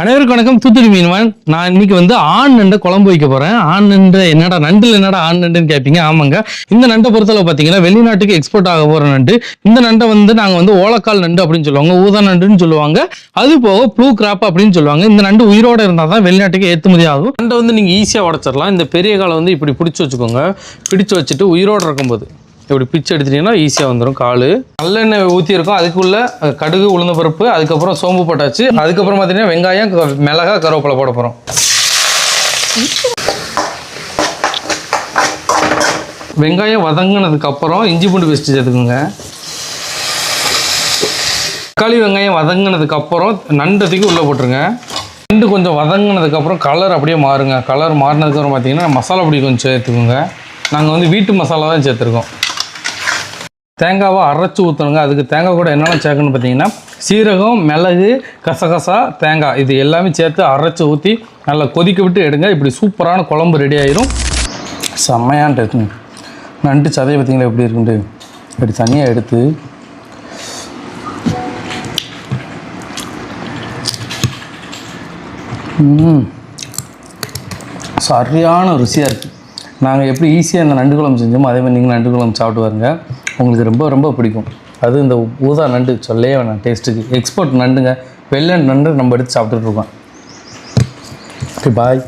அனைவருக்கும் வணக்கம். தூத்துடி மீன்வான். நான் இன்னைக்கு வந்து ஆண் நண்டை குழம்பு வைக்க போறேன். ஆண் நண்டு என்னடா நண்டுல என்னடா ஆண் நண்டுன்னு கேட்பீங்க ஆமாங்க. இந்த நண்டை பொறுத்தளவு பார்த்தீங்கன்னா வெளிநாட்டுக்கு எக்ஸ்போர்ட் ஆக போற நண்டு இந்த நண்டை வந்து நாங்கள் வந்து ஓலக்கால் நண்டு அப்படின்னு சொல்லுவாங்க ஊதா நண்டுன்னு சொல்லுவாங்க. அது போக ப்ளூ கிராப் அப்படின்னு சொல்லுவாங்க. இந்த நண்டு உயிரோட இருந்தால் தான் வெளிநாட்டுக்கு ஏற்றுமதி ஆகும். நண்டை வந்து நீங்கள் ஈஸியாக உடச்சிடலாம். இந்த பெரிய காலை வந்து இப்படி பிடிச்சி வச்சுக்கோங்க. பிடிச்சு வச்சுட்டு உயிரோட இருக்கும்போது. இப்படி பிச்சு எடுத்துட்டீங்கன்னா ஈஸியாக வந்துடும் கால். நல்லெண்ணெய் ஊற்றியிருக்கும் அதுக்குள்ளே அதுக்குள்ள கடுகு உளுந்த பருப்பு அதுக்கப்புறம் சோம்பு போட்டாச்சு. அதுக்கப்புறம் பார்த்தீங்கன்னா வெங்காயம் மிளகா கருவேப்பிலை போட போகிறோம் வெங்காயம் வதங்கினதுக்கு அப்புறம் இஞ்சி பூண்டு பேஸ்ட் சேர்த்துக்கோங்க. தக்காளி வெங்காயம் வதங்கினதுக்கு அப்புறம் நண்டத்துக்கு உள்ளே போட்டுருங்க. நண்டு கொஞ்சம் வதங்கினதுக்கு அப்புறம் கலர் அப்படியே மாறுங்க. கலர் மாறினதுக்கப்புறம் பார்த்தீங்கன்னா மசாலா பொடி கொஞ்சம் சேர்த்துக்கோங்க. நாங்கள் வந்து வீட்டு மசாலா தான் சேர்த்துருக்கோம். தேங்காவை அரைச்சி ஊற்றணுங்க அதுக்கு தேங்காய் கூட என்னென்ன சேர்க்கணும்னு பார்த்தீங்கன்னா சீரகம் மிளகு கசகசா தேங்காய். இது எல்லாமே சேர்த்து அரைச்சி ஊற்றி நல்லா கொதிக்க விட்டு எடுங்க. இப்படி சூப்பரான குழம்பு ரெடி ஆயிரும். செம்மையான்ட்டு நண்டு சதையை பார்த்தீங்களா? எப்படி இருக்குன்ட்டு. இப்படி தனியாக எடுத்து சரியான ருசியாக இருக்குது நாங்கள் எப்படி ஈஸியாக இந்த நண்டு குழம்பு செஞ்சோமோ அதே மாதிரி நீங்கள் நண்டு குழம்பு சாப்பிட்டு பாருங்க. உங்களுக்கு ரொம்ப ரொம்ப பிடிக்கும். அது இந்த ஊதா நண்டு சொல்லவே வேணாம் டேஸ்ட்டுக்கு எக்ஸ்போர்ட் நண்டுங்க வெள்ளை நண்டு நம்ம எடுத்து சாப்பிட்டுட்ருக்கோம் ஓகே பாய்